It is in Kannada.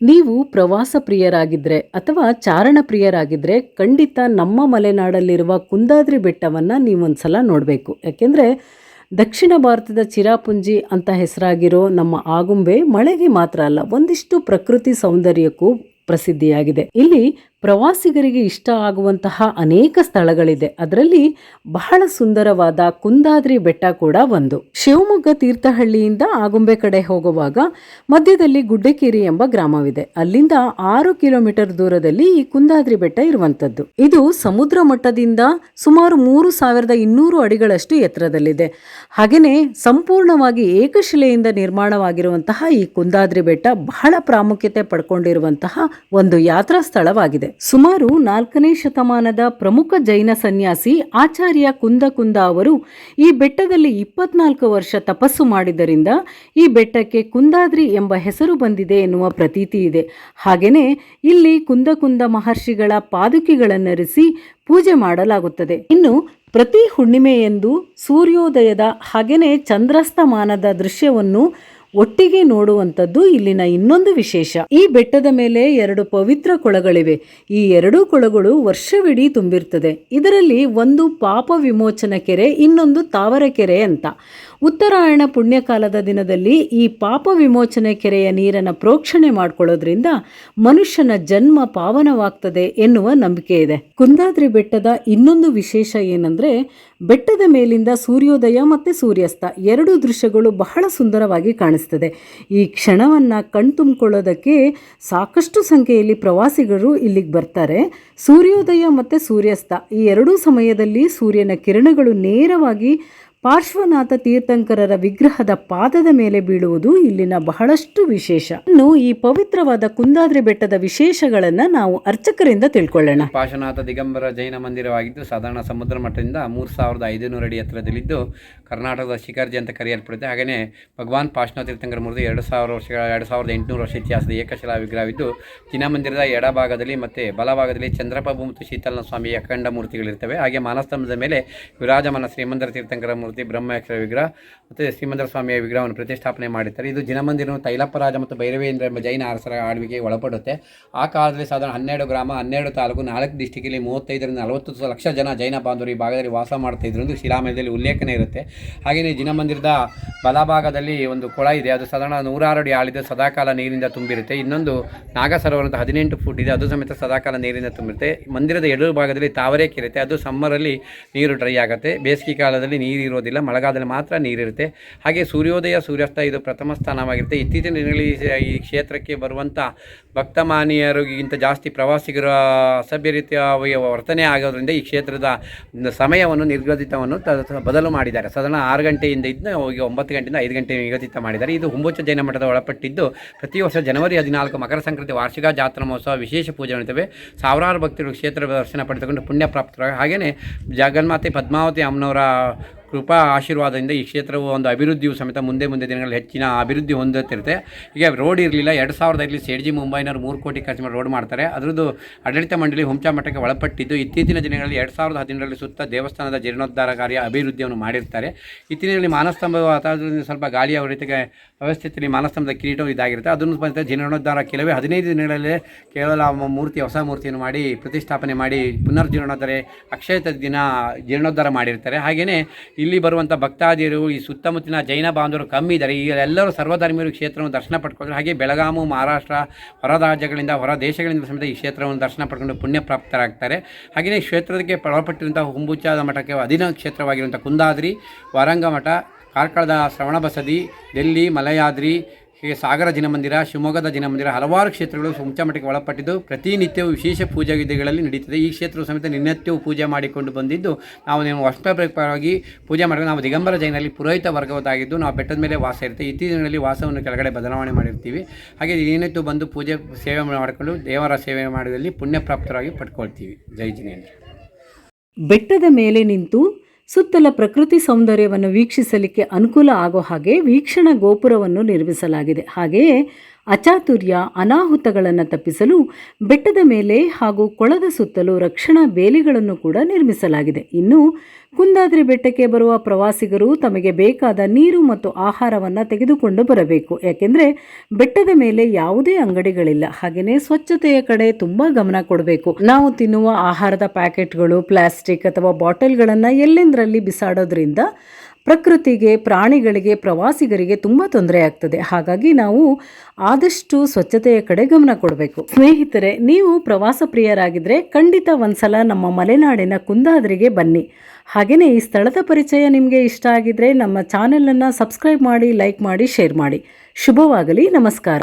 ನೀವು ಪ್ರವಾಸ ಪ್ರಿಯರಾಗಿದ್ದರೆ ಅಥವಾ ಚಾರಣ ಪ್ರಿಯರಾಗಿದ್ದರೆ ಖಂಡಿತ ನಮ್ಮ ಮಲೆನಾಡಲ್ಲಿರುವ ಕುಂದಾದ್ರಿ ಬೆಟ್ಟವನ್ನು ನೀವೊಂದು ಸಲ ನೋಡಬೇಕು. ಯಾಕೆಂದರೆ ದಕ್ಷಿಣ ಭಾರತದ ಚಿರಾಪುಂಜಿ ಅಂತ ಹೆಸರಾಗಿರೋ ನಮ್ಮ ಆಗುಂಬೆ ಮಳೆಗೆ ಮಾತ್ರ ಅಲ್ಲ, ಒಂದಿಷ್ಟು ಪ್ರಕೃತಿ ಸೌಂದರ್ಯಕ್ಕೂ ಪ್ರಸಿದ್ಧಿಯಾಗಿದೆ. ಇಲ್ಲಿ ಪ್ರವಾಸಿಗರಿಗೆ ಇಷ್ಟ ಆಗುವಂತಹ ಅನೇಕ ಸ್ಥಳಗಳಿದೆ. ಅದರಲ್ಲಿ ಬಹಳ ಸುಂದರವಾದ ಕುಂದಾದ್ರಿ ಬೆಟ್ಟ ಕೂಡ ಒಂದು. ಶಿವಮೊಗ್ಗ ತೀರ್ಥಹಳ್ಳಿಯಿಂದ ಆಗುಂಬೆ ಕಡೆ ಹೋಗುವಾಗ ಮಧ್ಯದಲ್ಲಿ ಗುಡ್ಡೆಕೇರಿ ಎಂಬ ಗ್ರಾಮವಿದೆ. ಅಲ್ಲಿಂದ ಆರು ಕಿಲೋಮೀಟರ್ ದೂರದಲ್ಲಿ ಈ ಕುಂದಾದ್ರಿ ಬೆಟ್ಟ ಇರುವಂತದ್ದು ಇದು ಸಮುದ್ರ ಮಟ್ಟದಿಂದ ಸುಮಾರು ಮೂರು ಸಾವಿರದ ಇನ್ನೂರು ಅಡಿಗಳಷ್ಟು ಎತ್ತರದಲ್ಲಿದೆ. ಹಾಗೆಯೇ ಸಂಪೂರ್ಣವಾಗಿ ಏಕಶಿಲೆಯಿಂದ ನಿರ್ಮಾಣವಾಗಿರುವಂತಹ ಈ ಕುಂದಾದ್ರಿ ಬೆಟ್ಟ ಬಹಳ ಪ್ರಾಮುಖ್ಯತೆ ಪಡ್ಕೊಂಡಿರುವಂತಹ ಒಂದು ಯಾತ್ರಾ ಸ್ಥಳವಾಗಿದೆ. ಸುಮಾರು ನಾಲ್ಕನೇ ಶತಮಾನದ ಪ್ರಮುಖ ಜೈನ ಸನ್ಯಾಸಿ ಆಚಾರ್ಯ ಕುಂದಕುಂದ ಕುಂದ ಅವರು ಈ ಬೆಟ್ಟದಲ್ಲಿ ಇಪ್ಪತ್ನಾಲ್ಕು ವರ್ಷ ತಪಸ್ಸು ಮಾಡಿದ್ದರಿಂದ ಈ ಬೆಟ್ಟಕ್ಕೆ ಕುಂದಾದ್ರಿ ಎಂಬ ಹೆಸರು ಬಂದಿದೆ ಎನ್ನುವ ಪ್ರತೀತಿ ಇದೆ. ಹಾಗೆಯೇ ಇಲ್ಲಿ ಕುಂದಕುಂದ ಕುಂದ ಮಹರ್ಷಿಗಳ ಪಾದುಕೆಗಳನ್ನರಿಸಿ ಪೂಜೆ ಮಾಡಲಾಗುತ್ತದೆ. ಇನ್ನು ಪ್ರತಿ ಹುಣ್ಣಿಮೆಯೆಂದು ಸೂರ್ಯೋದಯದ ಹಾಗೆಯೇ ಚಂದ್ರಸ್ತಮಾನದ ದೃಶ್ಯವನ್ನು ಒಟ್ಟಿಗೆ ನೋಡುವಂಥದ್ದು ಇಲ್ಲಿನ ಇನ್ನೊಂದು ವಿಶೇಷ. ಈ ಬೆಟ್ಟದ ಮೇಲೆ ಎರಡು ಪವಿತ್ರ ಕೊಳಗಳಿವೆ. ಈ ಎರಡೂ ಕೊಳಗಳು ವರ್ಷವಿಡೀ ತುಂಬಿರ್ತದೆ. ಇದರಲ್ಲಿ ಒಂದು ಪಾಪ ವಿಮೋಚನ ಕೆರೆ, ಇನ್ನೊಂದು ತಾವರ ಕೆರೆ ಅಂತ. ಉತ್ತರಾಯಣ ಪುಣ್ಯಕಾಲದ ದಿನದಲ್ಲಿ ಈ ಪಾಪ ವಿಮೋಚನೆ ಕೆರೆಯ ನೀರನ್ನು ಪ್ರೋಕ್ಷಣೆ ಮಾಡಿಕೊಳ್ಳೋದ್ರಿಂದ ಮನುಷ್ಯನ ಜನ್ಮ ಪಾವನವಾಗ್ತದೆ ಎನ್ನುವ ನಂಬಿಕೆ ಇದೆ. ಕುಂದಾದ್ರಿ ಬೆಟ್ಟದ ಇನ್ನೊಂದು ವಿಶೇಷ ಏನಂದ್ರೆ, ಬೆಟ್ಟದ ಮೇಲಿಂದ ಸೂರ್ಯೋದಯ ಮತ್ತು ಸೂರ್ಯಾಸ್ತ, ಎರಡು ದೃಶ್ಯಗಳು ಬಹಳ ಸುಂದರವಾಗಿ ಕಾಣಿಸ್ತದೆ ಈ ಕ್ಷಣವನ್ನು ಕಣ್ತುಂಬಿಕೊಳ್ಳೋದಕ್ಕೆ ಸಾಕಷ್ಟು ಸಂಖ್ಯೆಯಲ್ಲಿ ಪ್ರವಾಸಿಗರು ಇಲ್ಲಿಗೆ ಬರ್ತಾರೆ. ಸೂರ್ಯೋದಯ ಮತ್ತು ಸೂರ್ಯಾಸ್ತ. ಈ ಎರಡೂ ಸಮಯದಲ್ಲಿ ಸೂರ್ಯನ ಕಿರಣಗಳು ನೇರವಾಗಿ ಪಾರ್ಶ್ವನಾಥ ತೀರ್ಥಂಕರರ ವಿಗ್ರಹದ ಪಾದದ ಮೇಲೆ ಬೀಳುವುದು ಇಲ್ಲಿನ ಬಹಳಷ್ಟು ವಿಶೇಷ. ಇನ್ನು ಈ ಪವಿತ್ರವಾದ ಕುಂದಾದ್ರಿ ಬೆಟ್ಟದ ವಿಶೇಷಗಳನ್ನ ನಾವು ಅರ್ಚಕರಿಂದ ತಿಳ್ಕೊಳ್ಳೋಣ. ಪಾರ್ಶ್ವನಾಥ ದಿಗಂಬರ ಜೈನ ಮಂದಿರವಾಗಿದ್ದು ಸಾಧಾರಣ ಸಮುದ್ರ ಮಠದಿಂದ ಮೂರು ಸಾವಿರದ ಐದುನೂರು ಅಡಿ ಎತ್ತರದಲ್ಲಿದ್ದು ಕರ್ನಾಟಕದ ಶಿಖರ್ಜಿ ಅಂತ ಕರೆಯಲ್ಪಡುತ್ತೆ. ಹಾಗೆಯೇ ಭಗವಾನ್ ಪಾಶನಾಥ ತೀರ್ಥಂಕರ ಮೂರ್ತಿ ಎರಡು ಸಾವಿರ ವರ್ಷಗಳ, ಎರಡು ಸಾವಿರದ ಎಂಟುನೂರು ವರ್ಷ ಇತಿಹಾಸದ ಏಕಶಿಲಾ ವಿಗ್ರಹವಿದ್ದು ಮಂದಿರದ ಎಡಭಾಗದಲ್ಲಿ ಮತ್ತು ಬಲಭಾಗದಲ್ಲಿ ಚಂದ್ರಪ್ರಭು ಮತ್ತು ಶೀತಲನ ಸ್ವಾಮಿ ಅಖಂಡ ಮೂರ್ತಿಗಳಿರ್ತವೆ. ಹಾಗೆ ಮಾನಸ್ತಂಭದ ಮೇಲೆ ವಿರಾಜಮಾನ ಶ್ರೀಮಂದಿರ ತೀರ್ಥಂಕರ ಮೂರ್ತಿ ಬ್ರಹ್ಮೇಶ್ವರ ವಿಗ್ರಹ ಮತ್ತು ಶ್ರೀಮಂದರ ಸ್ವಾಮಿಯ ವಿಗ್ರಹವನ್ನು ಪ್ರತಿಷ್ಠಾಪನೆ ಮಾಡಿರ್ತಾರೆ ಇದು ಜಿನಮಂದಿರವು ತೈಲಪ್ಪರಾಜ ಮತ್ತು ಭೈರವೇಂದ್ರ ಎಂಬ ಜೈನ ಅರಸರ ಆಳ್ವಿಕೆಗೆ ಒಳಪಡುತ್ತೆ. ಆ ಕಾಲದಲ್ಲಿ ಸಾಧಾರಣ ಹನ್ನೆರಡು ಗ್ರಾಮ, ಹನ್ನೆರಡು ತಾಲೂಕು, ನಾಲ್ಕು ಡಿಸ್ಟಿಕಲ್ಲಿ ಮೂವತ್ತೈದರಿಂದ ನಲವತ್ತು ಲಕ್ಷ ಜನ ಜೈನ ಬಾಂಧವರು ಈ ಭಾಗದಲ್ಲಿ ವಾಸ ಮಾಡ್ತಾ ಇದ್ರು ಎಂದು ಶಿಲಾಮಯದಲ್ಲಿ ಉಲ್ಲೇಖನೆ ಇರುತ್ತೆ. ಹಾಗೆಯೇ ಜಿನಮಂದಿರದ ಬಲಭಾಗದಲ್ಲಿ ಒಂದು ಕೊಳ ಇದೆ. ಅದು ಸಾಧಾರಣ ನೂರಾರು ಅಡಿ ಆಳಿದ ಸದಾಕಾಲ ನೀರಿನಿಂದ ತುಂಬಿರುತ್ತೆ. ಇನ್ನೊಂದು ನಾಗಸರೋವರ ಅಂತ ಹದಿನೆಂಟು ಫುಟ್ ಇದೆ. ಅದು ಸಮೇತ ಸದಾಕಾಲ ನೀರಿನಿಂದ ತುಂಬಿರುತ್ತೆ. ಮಂದಿರದ ಎಡರು ಭಾಗದಲ್ಲಿ ತಾವರೆ ಕೆರೆತೆ ಅದು ಸಮ್ಮರಲ್ಲಿ ನೀರು ಡ್ರೈ ಆಗುತ್ತೆ. ಬೇಸಿಗೆ ಕಾಲದಲ್ಲಿ ನೀರು ಮಳೆಗಾಲದಲ್ಲಿ ಮಾತ್ರ ನೀರಿರುತ್ತೆ. ಹಾಗೆ ಸೂರ್ಯೋದಯ, ಸೂರ್ಯಾಸ್ತ ಇದು ಪ್ರಥಮ ಸ್ಥಾನವಾಗಿರುತ್ತೆ. ಇತ್ತೀಚಿನ ದಿನಗಳಲ್ಲಿ ಈ ಕ್ಷೇತ್ರಕ್ಕೆ ಬರುವಂಥ ಭಕ್ತಮಾನಿಯರಿಗಿಂತ ಜಾಸ್ತಿ ಪ್ರವಾಸಿಗರ ಅಸಭ್ಯ ರೀತಿಯ ವರ್ತನೆ ಆಗೋದ್ರಿಂದ ಈ ಕ್ಷೇತ್ರದ ಸಮಯವನ್ನು ನಿರ್ಗದಿತವನ್ನು ಬದಲು ಮಾಡಿದ್ದಾರೆ. ಸಾಧಾರಣ ಆರು ಗಂಟೆಯಿಂದ ಇದ್ದು ಹೋಗಿ ಒಂಬತ್ತು ಗಂಟೆಯಿಂದ ಐದು ಗಂಟೆ ನಿಗದಿತ ಮಾಡಿದ್ದಾರೆ. ಇದು ಹುಂಬುಚ್ಚ ಜೈನ ಮಠದ ಒಳಪಟ್ಟಿದ್ದು ಪ್ರತಿ ವರ್ಷ ಜನವರಿ ಹದಿನಾಲ್ಕು ಮಕರ ಸಂಕ್ರಾಂತಿ ವಾರ್ಷಿಕ ಜಾತ್ರಾ ಮಹೋತ್ಸವ ವಿಶೇಷ ಪೂಜೆ ನಡೀತವೆ ಸಾವಿರಾರು ಭಕ್ತರು ಕ್ಷೇತ್ರ ದರ್ಶನ ಪಡೆದುಕೊಂಡು ಪುಣ್ಯ ಪ್ರಾಪ್ತರಾಗ. ಹಾಗೆಯೇ ಜಗನ್ಮಾತೆ, ಪದ್ಮಾವತಿ, ಅಮ್ಮನವರ ಕೃಪಾ ಆಶೀರ್ವಾದದಿಂದ ಈ ಕ್ಷೇತ್ರವು ಒಂದು ಅಭಿವೃದ್ಧಿಯು ಸಮೇತ ಮುಂದೆ ಮುಂದೆ ದಿನಗಳಲ್ಲಿ ಹೆಚ್ಚಿನ ಅಭಿವೃದ್ಧಿ ಹೊಂದುತ್ತಿರುತ್ತೆ. ಈಗ ರೋಡ್ ಇರಲಿಲ್ಲ, ಎರಡು ಸಾವಿರದಲ್ಲಿ ಸೇಡ್ಜಿ ಮುಂಬೈನವರು ಮೂರು ಕೋಟಿ ಖರ್ಚು ಮಾಡಿ ರೋಡ್ ಮಾಡ್ತಾರೆ. ಅದರದ್ದು ಆಡಳಿತ ಮಂಡಳಿ ಹುಂಚಾ ಮಠಕ್ಕೆ ಒಳಪಟ್ಟಿದ್ದು ಇತ್ತೀಚಿನ ದಿನಗಳಲ್ಲಿ ಎರಡು ಸಾವಿರದ ಹದಿನೇಳರಲ್ಲಿ ಸುತ್ತ ದೇವಸ್ಥಾನದ ಜೀರ್ಣೋದ್ಧಾರ ಕಾರ್ಯ ಅಭಿವೃದ್ಧಿಯನ್ನು ಮಾಡಿರ್ತಾರೆ. ಇತ್ತೀಚಿನಲ್ಲಿ ಮಾನಸ್ತಂಭ ವಾತಾವರಣದಿಂದ ಸ್ವಲ್ಪ ಗಾಳಿಯ ರೀತಿಗೆ ವ್ಯವಸ್ಥೆಯಲ್ಲಿ ಮಾನಸ್ತಂಭದ ಕಿರೀಟವು ಇದಾಗಿರುತ್ತೆ. ಅದನ್ನು ಬಂದ ಜೀರ್ಣೋದ್ಧಾರ ಕೆಲವೇ ಹದಿನೈದು ದಿನಗಳಲ್ಲಿ ಕೇವಲ ಮೂರ್ತಿ, ಹೊಸ ಮೂರ್ತಿಯನ್ನು ಮಾಡಿ ಪ್ರತಿಷ್ಠಾಪನೆ ಮಾಡಿ ಪುನರ್ಜೀರ್ಣೋದ್ಧಾರ ಅಕ್ಷಯ ದಿನ ಜೀರ್ಣೋದ್ಧಾರ ಮಾಡಿರ್ತಾರೆ. ಹಾಗೆಯೇ ಇಲ್ಲಿ ಬರುವಂಥ ಭಕ್ತಾದಿರು ಈ ಸುತ್ತಮುತ್ತಲಿನ ಜೈನ ಬಾಂಧವರು ಕಮ್ಮಿ ಇದ್ದಾರೆ. ಎಲ್ಲರೂ ಸರ್ವಧರ್ಮೀಯರು ಕ್ಷೇತ್ರವನ್ನು ದರ್ಶನ ಪಡ್ಕೊಂಡ್ರೆ ಹಾಗೆ ಬೆಳಗಾಮು, ಮಹಾರಾಷ್ಟ್ರ, ಹೊರ ರಾಜ್ಯಗಳಿಂದ, ಹೊರ ದೇಶಗಳಿಂದ ಸಮೇತ ಈ ಕ್ಷೇತ್ರವನ್ನು ದರ್ಶನ ಪಡ್ಕೊಂಡು ಪುಣ್ಯ ಪ್ರಾಪ್ತರಾಗ್ತಾರೆ. ಹಾಗೆಯೇ ಕ್ಷೇತ್ರಕ್ಕೆ ಒಳಪಟ್ಟಿರುವಂಥ ಹುಂಬುಚಾದ ಮಠಕ್ಕೆ ಅಧೀನ ಕ್ಷೇತ್ರವಾಗಿರುವಂಥ ಕುಂದಾದ್ರಿ ವಾರಂಗ ಮಠ ಕಾರ್ಕಳದ ಶ್ರವಣ ಬಸದಿ ಡೆಲ್ಲಿ ಮಲಯಾದ್ರಿ ಹೀಗೆ ಸಾಗರ ಜಿನಮಂದಿರ ಶಿವಮೊಗ್ಗದ ಜಿನಮಂದಿರ ಹಲವಾರು ಕ್ಷೇತ್ರಗಳು ಹುಂಚಮಠಕ್ಕೆ ಒಳಪಟ್ಟಿದ್ದು, ಪ್ರತಿನಿತ್ಯವೂ ವಿಶೇಷ ಪೂಜಾ ವಿಧಿಗಳಲ್ಲಿ ನಡೀತದೆ. ಈ ಕ್ಷೇತ್ರ ಸಮೇತ ನಿನ್ನತ್ಯವೂ ಪೂಜೆ ಮಾಡಿಕೊಂಡು ಬಂದಿದ್ದು, ನಾವು ನೀವು ವರ್ಷಪರವಾಗಿ ಪೂಜೆ ಮಾಡಿದ್ರೆ ನಾವು ದಿಗಂಬರ ಜೈನಲ್ಲಿ ಪುರೋಹಿತ ವರ್ಗವದಾಗಿದ್ದು, ನಾವು ಬೆಟ್ಟದ ಮೇಲೆ ವಾಸ ಇರುತ್ತೆ. ಇತ್ತೀಚಿನಲ್ಲಿ ವಾಸವನ್ನು ಕೆಳಗಡೆ ಬದಲಾವಣೆ ಮಾಡಿರ್ತೀವಿ. ಹಾಗೆ ಏನಿತ್ತು ಬಂದು ಪೂಜೆ ಸೇವೆ ಮಾಡಿಕೊಂಡು ದೇವರ ಸೇವೆ ಮಾಡುವಲ್ಲಿ ಪುಣ್ಯಪ್ರಾಪ್ತರಾಗಿ ಪಡ್ಕೊಳ್ತೀವಿ. ಜೈ ಜಿನೇಂದ್ರ. ಬೆಟ್ಟದ ಮೇಲೆ ನಿಂತು ಸುತ್ತಲ ಪ್ರಕೃತಿ ಸೌಂದರ್ಯವನ್ನು ವೀಕ್ಷಿಸಲಿಕ್ಕೆ ಅನುಕೂಲ ಆಗೋ ಹಾಗೆ ವೀಕ್ಷಣಾ ಗೋಪುರವನ್ನು ನಿರ್ಮಿಸಲಾಗಿದೆ. ಹಾಗೆಯೇ ಅಚಾತುರ್ಯ ಅನಾಹುತಗಳನ್ನು ತಪ್ಪಿಸಲು ಬೆಟ್ಟದ ಮೇಲೆ ಹಾಗೂ ಕೊಳದ ಸುತ್ತಲೂ ರಕ್ಷಣಾ ಬೇಲಿಗಳನ್ನು ಕೂಡ ನಿರ್ಮಿಸಲಾಗಿದೆ. ಇನ್ನು ಕುಂದಾದ್ರಿ ಬೆಟ್ಟಕ್ಕೆ ಬರುವ ಪ್ರವಾಸಿಗರು ತಮಗೆ ಬೇಕಾದ ನೀರು ಮತ್ತು ಆಹಾರವನ್ನು ತೆಗೆದುಕೊಂಡು ಬರಬೇಕು. ಯಾಕೆಂದರೆ ಬೆಟ್ಟದ ಮೇಲೆ ಯಾವುದೇ ಅಂಗಡಿಗಳಿಲ್ಲ. ಹಾಗೆಯೇ ಸ್ವಚ್ಛತೆಯ ಕಡೆ ತುಂಬ ಗಮನ ಕೊಡಬೇಕು. ನಾವು ತಿನ್ನುವ ಆಹಾರದ ಪ್ಯಾಕೆಟ್ಗಳು, ಪ್ಲಾಸ್ಟಿಕ್ ಅಥವಾ ಬಾಟಲ್ಗಳನ್ನು ಎಲ್ಲೆಂದರಲ್ಲಿ ಬಿಸಾಡೋದ್ರಿಂದ ಪ್ರಕೃತಿಗೆ, ಪ್ರಾಣಿಗಳಿಗೆ, ಪ್ರವಾಸಿಗರಿಗೆ ತುಂಬ ತೊಂದರೆ ಆಗ್ತದೆ. ಹಾಗಾಗಿ ನಾವು ಆದಷ್ಟು ಸ್ವಚ್ಛತೆಯ ಕಡೆ ಗಮನ ಕೊಡಬೇಕು. ಸ್ನೇಹಿತರೆ, ನೀವು ಪ್ರವಾಸ ಪ್ರಿಯರಾಗಿದ್ದರೆ ಖಂಡಿತ ಒಂದ್ಸಲ ನಮ್ಮ ಮಲೆನಾಡಿನ ಕುಂದಾದ್ರಿಗೆ ಬನ್ನಿ. ಹಾಗೆಯೇ ಈ ಸ್ಥಳದ ಪರಿಚಯ ನಿಮಗೆ ಇಷ್ಟ ಆಗಿದ್ದರೆ ನಮ್ಮ ಚಾನೆಲನ್ನು ಸಬ್ಸ್ಕ್ರೈಬ್ ಮಾಡಿ, ಲೈಕ್ ಮಾಡಿ, ಶೇರ್ ಮಾಡಿ. ಶುಭವಾಗಲಿ, ನಮಸ್ಕಾರ.